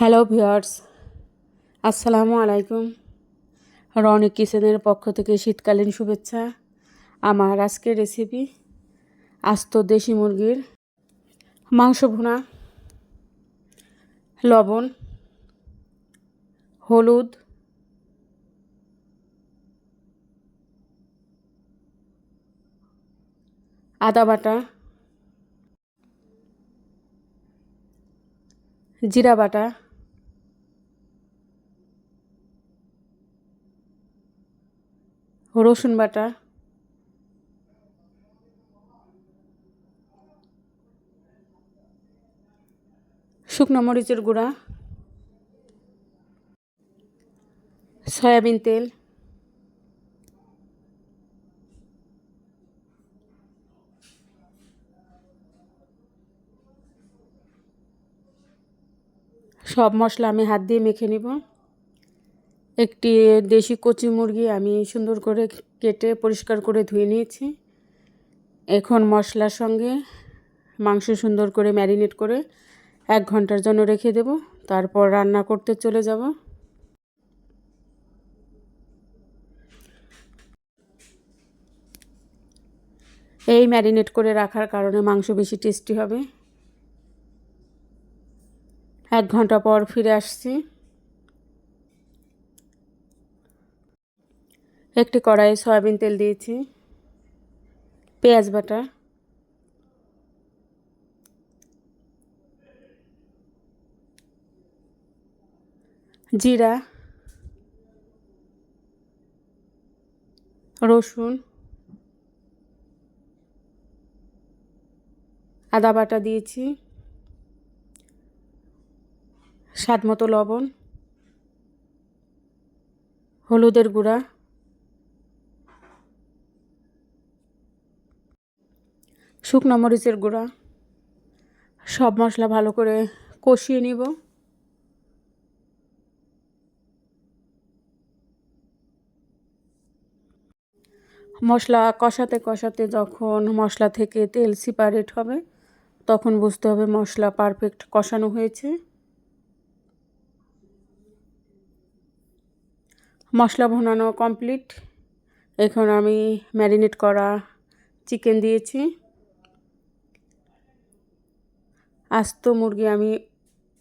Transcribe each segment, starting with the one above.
Hello viewers আসসালামু আলাইকুম রনি কিচেনের পক্ষ থেকে শীতকালীন শুভেচ্ছা। আমার আজকের রেসিপি আস্ত দেশি মুরগির মাংস ভুনা। লবণ, হলুদ, আদা বাটা, জিরা বাটা রসুন বাটা। শুকনো মরিচের গুঁড়া। সয়াবিন তেল। সব মশলা আমি হাত দিয়ে মেখে নিব। একটি দেশি কচি মুরগি আমি সুন্দর করে কেটে পরিষ্কার করে ধুয়ে নিয়েছি। এখন মশলার সঙ্গে মাংস সুন্দর করে ম্যারিনেট করে এক ঘণ্টার জন্য রেখে দেব। তারপর রান্না করতে চলে যাব। এই ম্যারিনেট করে রাখার কারণে মাংস বেশি টেস্টি হবে। এক ঘণ্টা পর ফিরে আসছি। একটি কড়াইয়ে সয়াবিন তেল দিয়েছি, পেঁয়াজ বাটা, জিরা, রসুন, আদা বাটা দিয়েছি স্বাদ মতো লবণ, হলুদের গুঁড়া শুকনো মরিচের গুঁড়া। সব মশলা ভালো করে কষিয়ে নিব। মশলা কষাতে কষাতে যখন মশলা থেকে তেল সিপারেট হবে, তখন বুঝতে হবে মশলা পারফেক্ট কষানো হয়েছে। মশলা ভুনানো কমপ্লিট এখন আমি ম্যারিনেট করা চিকেন দিয়েছি। আস্ত মুরগি আমি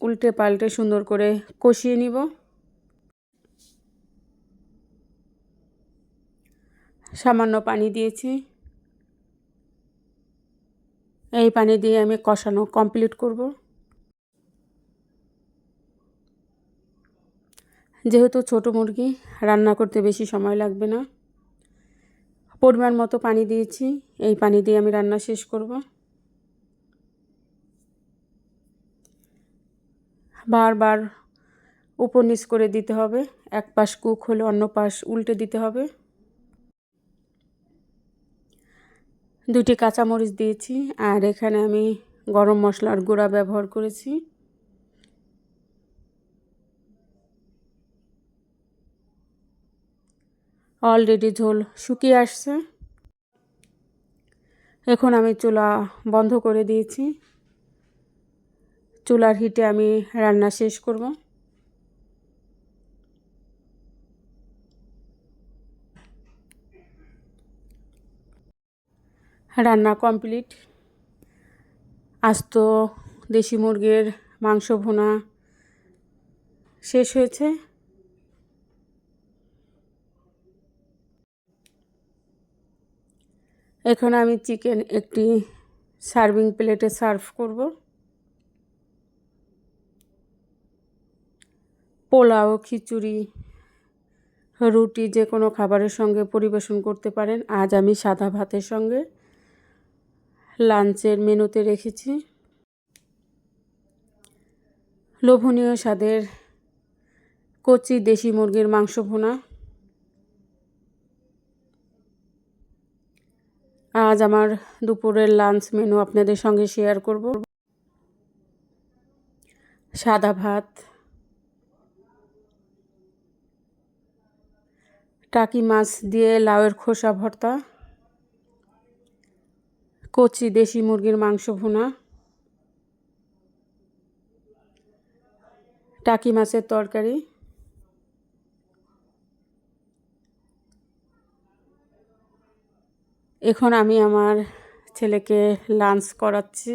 উল্টে পাল্টে সুন্দর করে কষিয়ে নিব। সামান্য পানি দিয়েছি। এই পানি দিয়ে আমি কষানো কমপ্লিট করব। যেহেতু ছোট মুরগি, রান্না করতে বেশি সময় লাগবে না। পরিমাণ মতো পানি দিয়েছি। এই পানি দিয়ে আমি রান্না শেষ করব। বারবার উপর নিচ করে দিতে হবে। এক পাশ কুক হলে অন্য পাশ উল্টে দিতে হবে। দুটি কাঁচামরিচ দিয়েছি আর এখানে আমি গরম মশলার গুঁড়া ব্যবহার করেছি। অলরেডি ঝোল শুকিয়ে আসছে। এখন আমি চুলা বন্ধ করে দিয়েছি। চুলার হিটে আমি রান্না শেষ করব। রান্না কমপ্লিট। আস্ত দেশি মুরগির মাংস ভুনা শেষ হয়েছে। এখন আমি চিকেন একটি সার্ভিং প্লেটে সার্ভ করব। পোলাও, খিচুড়ি, রুটি যে কোনো খাবারের সঙ্গে পরিবেশন করতে পারেন। আজ আমি সাদা ভাতের সঙ্গে লাঞ্চের মেনুতে রেখেছি। লোভনীয় স্বাদের কচি দেশি মুরগির মাংস ভুনা। আজ আমার দুপুরের লাঞ্চ মেনু আপনাদের সঙ্গে শেয়ার করব। সাদা ভাত টাকি মাছ দিয়ে লাউয়ের খোসা ভর্তা, কচি দেশি মুরগির মাংস ভুনা, টাকি মাছের তরকারি, এখন আমি আমার ছেলেকে লাঞ্চ করাচ্ছি।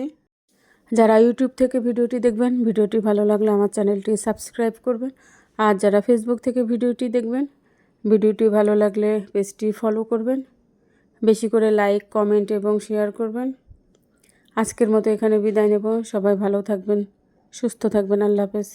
যারা ইউটিউব থেকে ভিডিওটি দেখবেন, ভিডিওটি ভালো লাগলে আমার চ্যানেলটি সাবস্ক্রাইব করবেন। আর যারা ফেসবুক থেকে ভিডিওটি দেখবেন ভিডিওটি ভালো লাগলে পেজটি ফলো করবেন। বেশি করে লাইক কমেন্ট এবং শেয়ার করবেন। আজকের মতো এখানে বিদায় নেব। সবাই ভালো থাকবেন, সুস্থ থাকবেন। আল্লাহ হাফেজ।